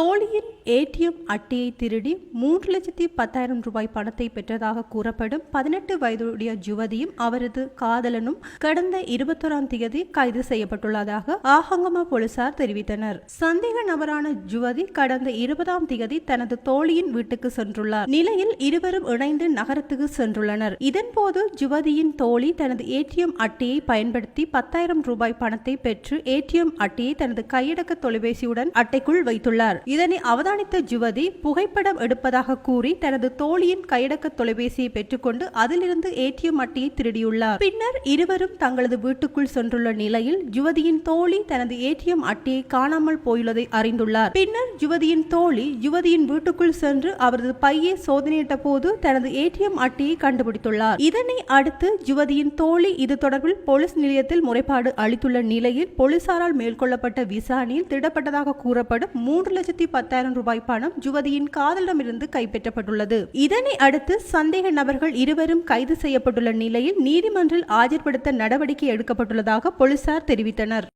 都 தோழியின் ATM அட்டையை திருடி மூன்று லட்சத்தி பத்தாயிரம் ரூபாய் பணத்தை பெற்றதாக கூறப்படும் பதினெட்டு வயதுடைய யுவதியும் அவரது காதலனும் கடந்த இருபத்தோராம் தேதி கைது செய்யப்பட்டுள்ளதாக ஆஹங்கமா போலீசார் தெரிவித்தனர். சந்தேக நபரான யுவதி கடந்த இருபதாம் தேதி தனது தோழியின் வீட்டுக்கு சென்றுள்ளார். நிலையில் இருவரும் இணைந்து நகரத்துக்கு சென்றுள்ளனர். இதன்போது யுவதியின் தோழி தனது ஏடிஎம் அட்டையை பயன்படுத்தி பத்தாயிரம் ரூபாய் பணத்தை பெற்று ஏடிஎம் அட்டையை தனது கையடக்க தொலைபேசியுடன் அட்டைக்குள் வைத்துள்ளார். இதன் இதனை அவதானித்த ஜுவதி புகைப்படம் எடுப்பதாக கூறி தனது தோழியின் கையடக்க தொலைபேசியை பெற்றுக்கொண்டு அதிலிருந்து ஏடிஎம் அட்டையை திருடியுள்ளார். பின்னர் இருவரும் தங்களது வீட்டுக்குள் சென்றுள்ள நிலையில் ஜுவதியின் தோழி தனது ஏடிஎம் அட்டையை காணாமல் போயுள்ளதை அறிந்துள்ளார். பின்னர் ஜுவதியின் தோழி யுவதியின் வீட்டுக்குள் சென்று அவரது பையை சோதனையிட்ட போது தனது ஏடிஎம் அட்டையை கண்டுபிடித்துள்ளார். இதனை அடுத்து ஜுவதியின் தோழி இது தொடர்பில் போலீஸ் நிலையத்தில் முறைப்பாடு அளித்துள்ள நிலையில் போலீசாரால் மேற்கொள்ளப்பட்ட விசாரணையில் திடப்பட்டதாக கூறப்படும் மூன்று லட்சத்தி பத்தாயிரம் ரூபாய் பணம் யுவதியின் காதலிடமிருந்து கைப்பற்றப்பட்டுள்ளது. இதனை அடுத்து சந்தேக நபர்கள் இருவரும் கைது செய்யப்பட்டுள்ள நிலையில் நீதிமன்றில் ஆஜர்படுத்த நடவடிக்கை எடுக்கப்பட்டுள்ளதாக போலீசார் தெரிவித்தனர்.